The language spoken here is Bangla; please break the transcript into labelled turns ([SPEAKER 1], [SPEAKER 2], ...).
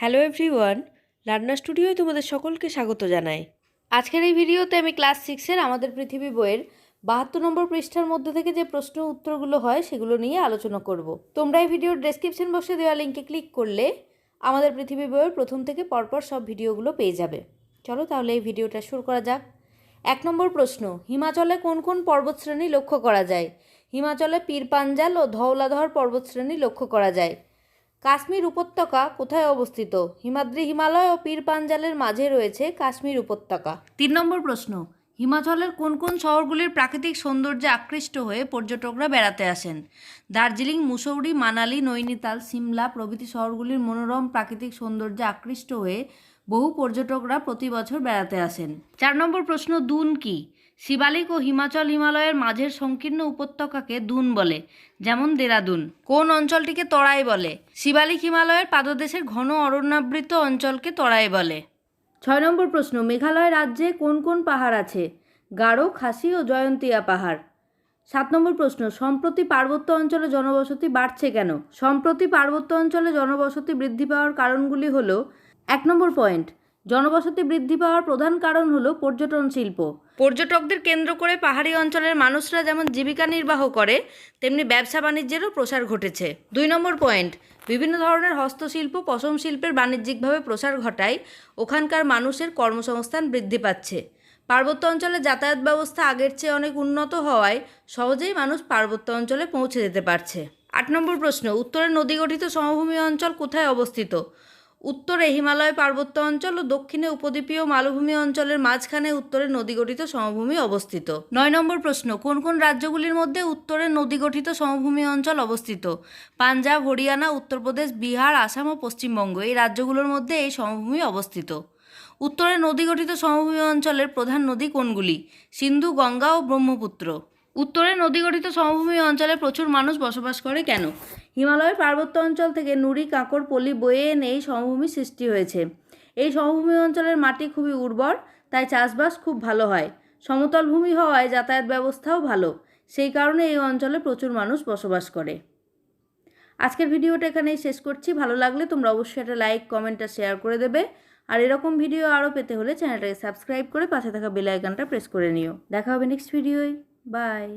[SPEAKER 1] হ্যালো এভরিওয়ান, লার্নার স্টুডিওয় তোমাদের সকলকে স্বাগত জানাই। আজকের এই ভিডিওতে আমি ক্লাস সিক্সের আমাদের পৃথিবী বইয়ের বাহাত্তর নম্বর পৃষ্ঠার মধ্যে থেকে যে প্রশ্ন উত্তরগুলো হয় সেগুলো নিয়ে আলোচনা করব। তোমরা এই ভিডিওর ডেসক্রিপশন বক্সে দেওয়া লিঙ্কে ক্লিক করলে আমাদের পৃথিবী বইয়ের প্রথম থেকে পরপর সব ভিডিওগুলো পেয়ে যাবে। চলো তাহলে এই ভিডিওটা শুরু করা যাক। এক নম্বর প্রশ্ন, হিমাচলে কোন কোন পর্বতশ্রেণী লক্ষ্য করা যায়? হিমাচলে পীরপাঞ্জাল ও ধওলাধর পর্বতশ্রেণী লক্ষ্য করা যায়। কাশ্মীর উপত্যকা কোথায় অবস্থিত? হিমাদ্রি হিমালয় ও পীর পাঞ্জালের মাঝে রয়েছে কাশ্মীর উপত্যকা। তিন নম্বর প্রশ্ন, হিমাচলের কোন কোন শহরগুলির প্রাকৃতিক সৌন্দর্যে আকৃষ্ট হয়ে পর্যটকরা বেড়াতে আসেন? দার্জিলিং, মুসৌরি, মানালি, নৈনিতাল, সিমলা প্রভৃতি শহরগুলির মনোরম প্রাকৃতিক সৌন্দর্যে আকৃষ্ট হয়ে বহু পর্যটকরা প্রতি বছর বেড়াতে আসেন। চার নম্বর প্রশ্ন, দুন কি? শিবালিক ও হিমাচল হিমালয়ের মাঝের সংকীর্ণ উপত্যকাকে দুন বলে, যেমন দেরাদুন। কোন অঞ্চলটিকে তরাই বলে? শিবালিক হিমালয়ের পাদদেশের ঘন অরণ্যাবৃত অঞ্চলকে তরাই বলে। ছয় নম্বর প্রশ্ন, মেঘালয় রাজ্যে কোন কোন পাহাড় আছে? গারো, খাসি ও জয়ন্তিয়া পাহাড়। সাত নম্বর প্রশ্ন, সম্প্রতি পার্বত্য অঞ্চলে জনবসতি বাড়ছে কেন? সম্প্রতি পার্বত্য অঞ্চলে জনবসতি বৃদ্ধি পাওয়ার কারণগুলি হলো, এক নম্বর পয়েন্ট জনবসতি বৃদ্ধি পাওয়ার প্রধান কারণ হলো পর্যটন শিল্প। পর্যটকদের কেন্দ্র করে পাহাড়ি অঞ্চলের মানুষরা যেমন জীবিকা নির্বাহ করে, তেমনি ব্যবসা বাণিজ্যেরও প্রসার ঘটেছে। দুই নম্বর পয়েন্ট, বিভিন্ন ধরনের হস্তশিল্প, পশম শিল্পের বাণিজ্যিকভাবে প্রসার ঘটায়, ওখানকার মানুষের কর্মসংস্থান বৃদ্ধি পাচ্ছে। পার্বত্য অঞ্চলে যাতায়াত ব্যবস্থা আগের চেয়ে অনেক উন্নত হওয়ায় সহজেই মানুষ পার্বত্য অঞ্চলে পৌঁছে যেতে পারছে। আট নম্বর প্রশ্ন উত্তরে নদীগঠিত সমভূমি অঞ্চল কোথায় অবস্থিত? উত্তরে হিমালয় পার্বত্য অঞ্চল ও দক্ষিণে উপদ্বীপীয় মালভূমি অঞ্চলের মাঝখানে উত্তরে নদীগঠিত সমভূমি অবস্থিত। নয় নম্বর প্রশ্ন, কোন কোন রাজ্যগুলির মধ্যে উত্তরে নদীগঠিত সমভূমি অঞ্চল অবস্থিত? পাঞ্জাব, হরিয়ানা, উত্তরপ্রদেশ, বিহার, আসাম ও পশ্চিমবঙ্গ, এই রাজ্যগুলোর মধ্যে এই সমভূমি অবস্থিত। উত্তরে নদীগঠিত সমভূমি অঞ্চলের প্রধান নদী কোনগুলি? সিন্ধু, গঙ্গা ও ব্রহ্মপুত্র। উত্তরে নদীগঠিত সমভূমি অঞ্চলে প্রচুর মানুষ বসবাস করে কেন? হিমালয়ের পার্বত্য অঞ্চল থেকে নুড়ি কাঁকড়, পলি, বয়ে এনে এই সমভূমি সৃষ্টি হয়েছে। এই সমভূমি অঞ্চলের মাটি খুবই উর্বর, তাই চাষবাস খুব ভালো হয়। সমতল ভূমি হওয়ায় যাতায়াত ব্যবস্থাও ভালো। সেই কারণে এই অঞ্চলে প্রচুর মানুষ বসবাস করে। আজকের ভিডিওটা এখানেই শেষ করছি। ভালো লাগলে তোমরা অবশ্যই একটা লাইক, কমেন্ট আর শেয়ার করে দেবে। আর এরকম ভিডিও আরও পেতে হলে চ্যানেলটাকে সাবস্ক্রাইব করে পাশে থাকা বেল আইকনটা প্রেস করে নিও। দেখা হবে নেক্সট ভিডিওয়। Bye.